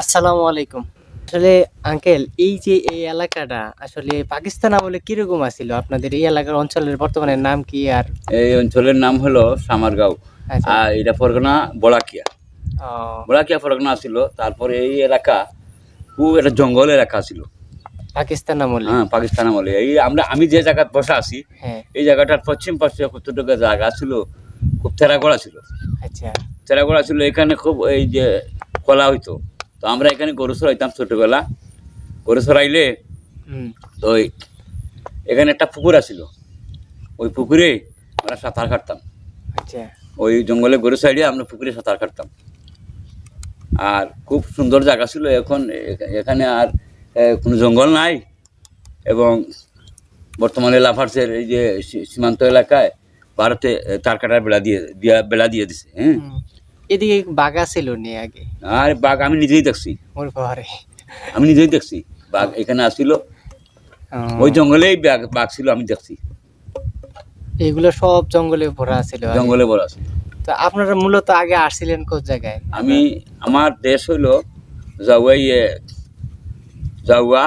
আসসালামু আলাইকুম। আসলে আঙ্কেল এই যে এই এলাকাটা আসলে পাকিস্তান আমলে কীরকম আছিল? আপনাদের এই এলাকার অঞ্চলের বর্তমানে নাম কি আর? এই অঞ্চলের নাম হলো সামারগাঁও। আচ্ছা। আর এটা পরগনা বড়াকিয়া বড়াকিয়া পরগনা ছিল তারপরে এই এলাকা খুব একটা জঙ্গল এলাকা ছিল পাকিস্তান আমলে? হ্যাঁ পাকিস্তান আমলে। এই আমরা আমি যে জায়গায় বসা আছি হ্যাঁ। এই জায়গাটার পশ্চিম পাশে কতটুকু জায়গা ছিল খুব তেরাগড়া ছিল। আচ্ছা। তেরাগড়া ছিল এখানে খুব এই যে কলা হইতো। তো আমরা এখানে গরু সরাইতাম ছোটবেলা। গরু সরাইলে তো ওই এখানে একটা পুকুর আছিল। ওই পুকুরে আমরা সাঁতার কাটতাম। আচ্ছা। ওই জঙ্গলে গরু সাইডে আমরা পুকুরে সাঁতার কাটতাম। আর খুব সুন্দর জায়গা ছিল এখন। এখানে আর কোনো জঙ্গল নাই। এবং বর্তমানে লাফার্সের এই যে সীমান্ত এলাকায় ভারতে তার কাটার বেড়া দিয়ে দিয়া- বেড়া দিয়ে দিছে হ্যাঁ? এদিকে বাগা ছিল নি আগে। আর বাঘ আমি নিজেই দেখছি। মোর পাহাড়ে আমি নিজেই দেখছি। বাঘ এখানে আসছিল ওই জঙ্গলেই বাঘ বাঘ ছিল আমি দেখছি। এগুলো সব জঙ্গলে ভরা ছিল জঙ্গলে বড় আছে তো আপনারা মূলত আগে আসছিলেন কোন জায়গায়? আমি আমার দেশ হইল জাউয়া ইয়ে জাউয়া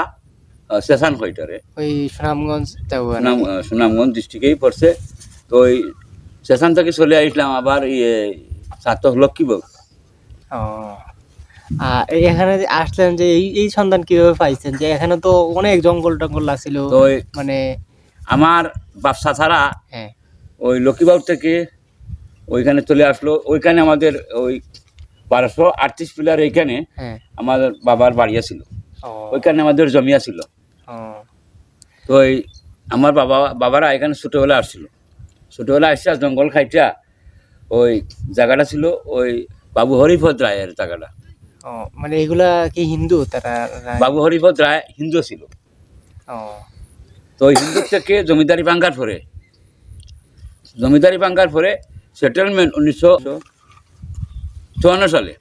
সেশান কইটারে ওই সুনামগঞ্জ সুনামগঞ্জ ডিস্ট্রিক্টেই পড়ছে। ওই সেশন থেকে চলে আসলাম আবার ইয়ে সাতক লক্ষ্মীবাগ ও। এখানে যে আসলেন যে এই এই সন্ধান কীভাবে পাইছেন? যে এখানে তো অনেক জঙ্গল টঙ্গল আছিল মানে আমার ব্যবসা ছাড়া হ্যাঁ। ওই লক্ষ্মীবাগ থেকে ওইখানে চলে আসলো। ওইখানে আমাদের ওই বারোশো আটত্রিশ পিলার এইখানে হ্যাঁ। আমাদের বাবার বাড়ি ছিল ও। ওইখানে আমাদের জমি ছিল তো ওই আমার বাবা বাবারা এখানে ছোটোবেলা আসছিল। ছোটোবেলা আসছে জঙ্গল খাইটা। ওই জায়গাটা ছিল ওই বাবু হরিপদ রায়ের জায়গাটা। ও মানে এগুলা কি হিন্দু? তারা বাবু হরিপদ রায় হিন্দু ছিল। ও। তো হিন্দু থেকে জমিদারি ভাঙ্গার পরে জমিদারি ভাঙ্গার পরে সেটেলমেন্ট উনিশশো চুয়ান্ন সালে।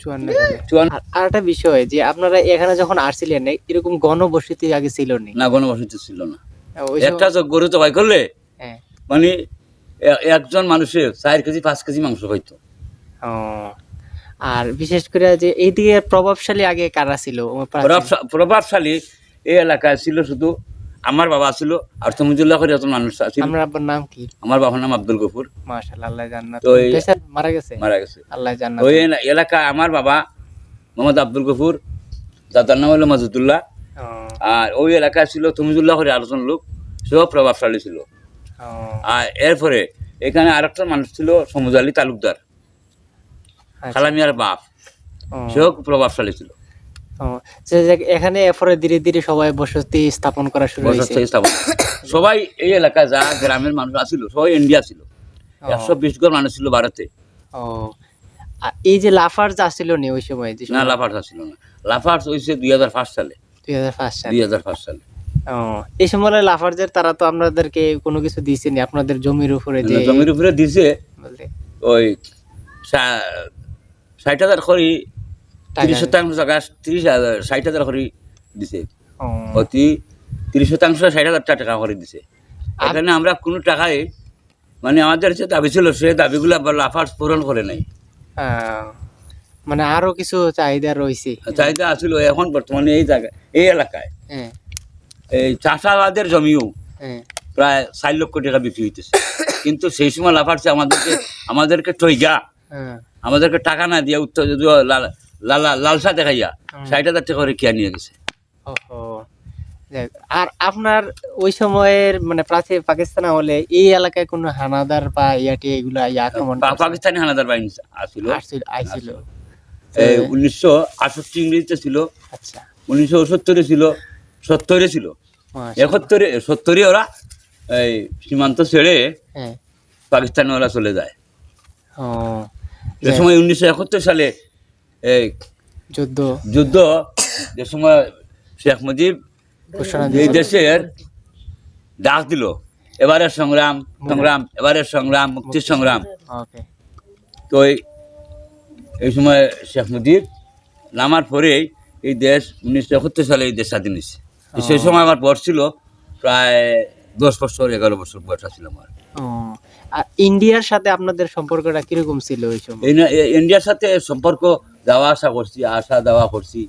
চুয়ান্ন আর একটা বিষয় যে আপনারা এখানে যখন আসছিলেন এরকম গণবসতি আগে ছিল না? গণবসতি ছিল না। একটা গরু জবাই করলে হ্যাঁ। মানে একজন মানুষের চার কেজি পাঁচ কেজি মাংস হইতো ও। আর বিশেষ করে যে এইদিকে প্রভাবশালী আগে কারা ছিল? প্রভাবশালী এই এলাকায় ছিল শুধু আমার বাবা ছিল আর তমিজুল্লাহ করে এত মানুষ ছিল। আপনার আব্বার নাম কি? আমার বাবার নাম আব্দুল গফুর। মাশাআল্লাহ আল্লাহ জান্নাত তো মারা গেছে? মারা গেছে। আল্লাহ জান্নাত ওই এলা- এলাকায় আমার বাবা মোহাম্মদ আব্দুল গফুর দাদার নাম হলো মাজুদুল্লাহ। আর ওই এলাকায় ছিল তমিজুল্লাহ করে আলোচন লোক সেও প্রভাবশালী ছিল। আর এরপরে এখানে আরেকটা মানুষ ছিল সমুদ আলী তালুকদার। আচ্ছা, খালামিয়ার বাপ। সেও খুব প্রভাবশালী ছিল। এখানে এরপরে ধীরে ধীরে সবাই বসতি স্থাপন করা শুরু বসতি স্থাপন। সবাই এই এলাকায় যা গ্রামের মানুষ আছিল সবাই ইন্ডিয়া ছিল। একশো বিশ ঘর মানুষ ছিল ভারতে। ও। এই যে লাফার্জ আসছিল নি ওই সময়? না লাফার্স ছিল না। লাফার্স হয়েছে দুই হাজার পাঁচ সালে। দুই হাজার পাঁচ সালে। দুই হাজার পাঁচ সালে। ও এই সময় লাফার্জের তারা তো আপনাদেরকে কোনো কিছু দিয়েছেনি আপনাদের জমির উপরে যে জমির উপরে দিছে। ওই ষাট হাজার করি তিরিশ শতাংশ জায়গা তিরিশ হাজার ষাট হাজার করি দিছে। অতি তিরিশ শতাংশ ষাট হাজার টাকা করে দিছে। এখানে আমরা কোনো টাকায় মানে আমাদের যে দাবি ছিল সে দাবিগুলো লাফার্স পূরণ করে নাই। মানে আরও কিছু চাহিদা রয়েছে। চাহিদা আছিল এখন বর্তমানে এই জায়গায় এই এলাকায়। হ্যাঁ। এই চাষাবাদের জমিও প্রায় চার লক্ষ টাকা বিক্রি হইতেছে। কিন্তু সেই সময় লাফার্সে আমাদেরকে আমাদেরকে টইগা আমাদেরকে টাকা না দিয়ে উত্তর লালসা দেখাইয়া। ষাট হাজার টাকা করে কিয়া নিয়ে গেছে। আর আপনার ওই সময়ের মানে প্রাচীন পাকিস্তান হলে এই এলাকায় কোনো হানাদার বা ইয়াটি এগুলা আক্রমণ পাকিস্তানি হানাদার বাহিনী আসছিল। আসছিল আইছিল। উনিশশো আটষট্টি ইংরেজিতে ছিল। আচ্ছা। উনিশশো ছিল। সত্তরে ছিল। একাত্তরে সত্তরে ওরা এই সীমান্ত ছেড়ে হ্যাঁ। পাকিস্তানে ওরা চলে যায়। যে সময় উনিশশো একাত্তর সালে এই যুদ্ধ। যুদ্ধ যে সময় শেখ মুজিব এই দেশের ডাক দিল এবারের সংগ্রাম সংগ্রাম এবারের সংগ্রাম মুক্তির সংগ্রাম। তো এই- এই সময় শেখ মুজিব নামার পরেই এই দেশ উনিশশো একাত্তর সালে এই দেশ স্বাধীন হয়েছে। সেই সময় আমার বয়স ছিল প্রায় দশ বছর এগারো বছর বয়স ছিল আমার আর ইন্ডিয়ার সাথে আপনাদের সম্পর্কটা কীরকম ছিল ওই সময়? ইন্ডিয়ার সাথে সম্পর্ক যাওয়া আসা করছি আসা যাওয়া করছি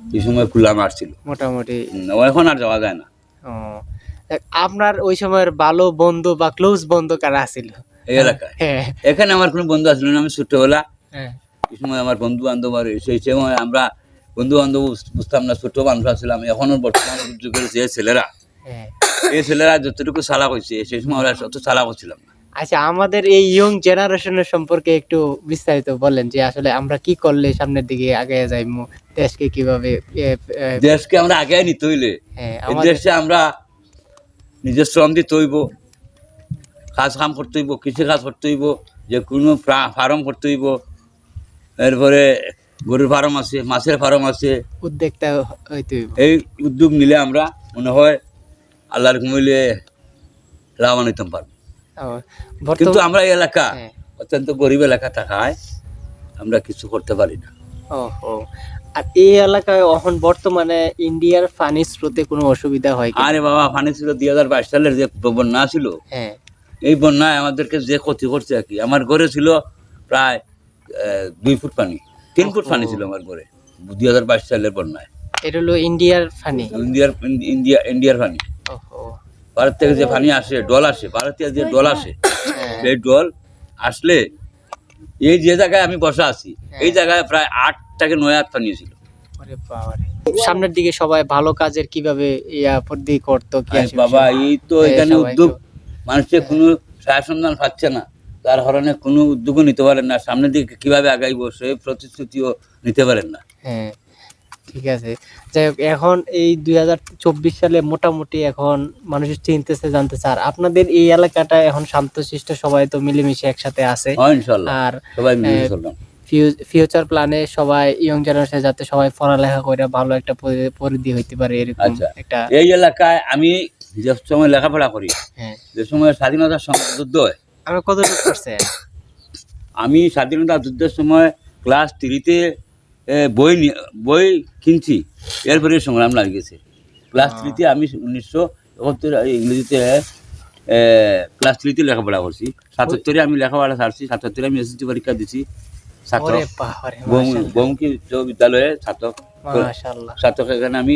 এই সময় খোলা মারছিল মোটামুটি। এখন আর যাওয়া যায় না। আপনার ওই সময়ের ভালো বন্ধু বা ক্লোজ বন্ধু কারা ছিল? এই এলাকায়? হ্যাঁ। এখানে আমার কোনো বন্ধু আসলো না আমি ছোটবেলা হ্যাঁ। এই সময় আমার বন্ধু বান্ধব আর সেই সময় আমরা বন্ধু বান্ধব বুঝতাম না ছোট মানুষ আসছিলাম এখনও বর্তমান যুগের যে ছেলেরা হ্যাঁ। এই ছেলেরা যতটুকু চালাক হয়েছে সেই সময় আমরা অত চালাক হচ্ছিলাম না। আচ্ছা আমাদের এই ইয়ং জেনারেশনের সম্পর্কে একটু বিস্তারিত বলেন যে আসলে আমরা কি করলে সামনের দিকে আগে যাইমু দেশকে কীভাবে দেশকে আমরা আগে নিতে হইলে হ্যাঁ দেশে আমরা নিজের শ্রম দিতে হইব কাজ কাম করতে হইব কৃষি কাজ করতে হইব যে কোনো ফার্ম করতে হইব এরপরে গরুর ফার্ম আছে মাছের ফার্ম আছে। উদ্যোগটা হইব। এই উদ্যোগ নিলে আমরা মনে হয় আল্লাহর ঘুমাইলে লাভান্বিত পারব। কিন্তু আমরা এই এলাকা হ্যাঁ। অত্যন্ত গরিব এলাকা থাকায় আমরা কিছু করতে পারি না। আর এই এলাকায় এখন বর্তমানে ইন্ডিয়ার পানি স্রোতে কোনো অসুবিধা হয় আরে বাবা পানি ছিল দুই হাজার বাইশ সালের যে বন্যা ছিল হ্যাঁ। এই বন্যায় আমাদেরকে যে ক্ষতি করছে আর কি। আমার ঘরে ছিল প্রায় দুই ফুট পানি। তিন ফুট পানি ছিল আমার ঘরে। দুই হাজার বাইশ সালের বন্যায় এটা হলো ইন্ডিয়ার পানি ইন্ডিয়ার ইন্ডিয়া ইন্ডিয়ার ওহো। ভারত থেকে যে পানি আসে ডল আসে ভারতীয় যে ডল আসে হ্যাঁ। সেই ডল আসলে এই যে জায়গায় আমি বসা আছি এই জায়গায় প্রায় আট থেকে নয় হাত পানি ছিল। সামনের দিকে সবাই ভালো কাজের কীভাবে ইয়া করতো কি বাবা এই তো হ্যাঁ, এখানে উদ্যোগ। মানুষের কোনো সায় সন্ধান পাচ্ছে না। তার কারণে কোনো উদ্যোগও নিতে পারেন না সামনের দিকে কীভাবে আগাইবো সেই প্রতিশ্রুতিও নিতে পারেন না। হ্যাঁ ঠিক আছে। যাই হোক এখন এই দুই হাজার চব্বিশ সালে মোটামুটি এখন মানুষ চিনতেছে জানতে চার। আপনাদের এই এলাকাটা এখন শান্তশিষ্ট সবাই তো মিলেমিশে একসাথে আছে। আর সবাই ফিউচার প্ল্যানে সবাই ইয়ং জেনারেশন যাতে সবাই পড়ালেখা করে ভালো একটা পরিধি হইতে পারে এরকম আচ্ছা। একটা এই এলাকায় আমি যে সময় লেখাপড়া করি হ্যাঁ। যে সময় স্বাধীনতার সম- যুদ্ধ হয় আমি কতটুকু করছেন আমি স্বাধীনতা যুদ্ধের সময় ক্লাস থ্রিতে বই বই কিনছি। এরপরে সংগ্রাম লাগিয়েছে। ক্লাস থ্রিতে আমি উনিশশো একাত্তর ইংরেজিতে ক্লাস থ্রিতে লেখাপড়া করছি। সাতাত্তরে আমি লেখাপড়া ছাড়ছি সাতাত্তরে আমি এসএসসি পরীক্ষা দিছি। ছাত্র বিদ্যালয়ে ছাত্র এখানে আমি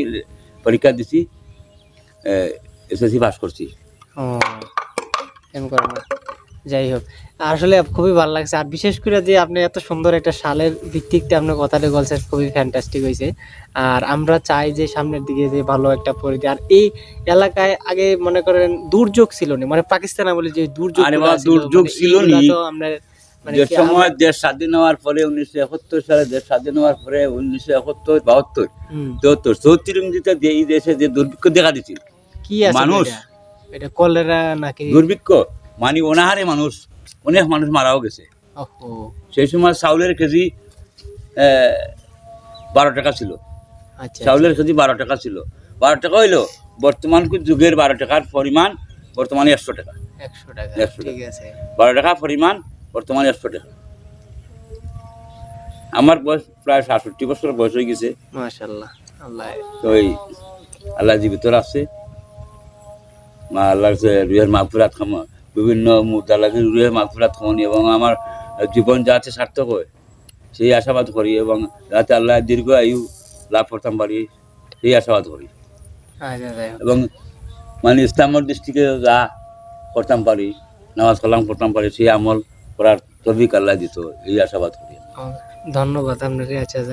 পরীক্ষা দিছি এসএসসি পাস করছি। যাই হোক আসলে খুবই ভালো লাগছে আর বিশেষ করে যে আপনি এত সুন্দর একটা সালের ভিত্তিকতে আপনার কথাটা বলছেন খুবই ফ্যান্টাস্টিক হয়েছে আর আমরা চাই যে সামনের দিকে যে ভালো একটা পরিধি আর এই এলাকায় আগে মনে করেন দুর্যোগ ছিল না মানে পাকিস্তান বলে যে দুর্যোগ দুর্যোগ ছিল নি। আমরা মানে যে সময় দেশ স্বাধীন হওয়ার পরে উনিশশো একাত্তর সালে দেশ স্বাধীন হওয়ার পরে উনিশশো একাত্তর বাহাত্তর হুম, চৌত্তর চৌত্রিশ যে এই দেশে যে দুর্ভিক্ষ দেখা দিচ্ছিল কি মানুষ। এটা? এটা কলেরা নাকি দুর্ভিক্ষ মানে অনাহারে মানুষ অনেক মানুষ মারাও গেছে। সেই সময় চাউলের কেজি বারো টাকা ছিল। আচ্ছা চাউলের কেজি বারো টাকা ছিল। বারো টাকা হইল বর্তমান যুগের বারো টাকার পরিমাণ বর্তমানে একশো টাকা। একশো টাকা ঠিক আছে। বারো টাকা পরিমাণ বর্তমানে একশো টাকা। আমার বয়স প্রায় সাতষট্টি বছর বয়স হয়ে গেছে। মাশাল্লাহ আল্লাহ। তো এই আল্লাহ জীবিত রাখছে। মা আল্লাহ রুহের মাহফুরাত খামা বিভিন্ন মুদালাকে রুহের মাহফুরাত খামানি এবং আমার জীবন যাতে সার্থক হয়। সেই আশাবাদ করি এবং যাতে আল্লাহ দীর্ঘ আয়ু লাভ করতাম পারি সেই আশাবাদ করি। আচ্ছা হোক এবং মানে ইসলামের দৃষ্টিকে যা করতাম পারি নামাজ কালাম করতাম পারি সেই আমল করার তবিক আল্লাহ দিত এই আশাবাদ করি। ধন্যবাদ আপনাকে আচ্ছা যাই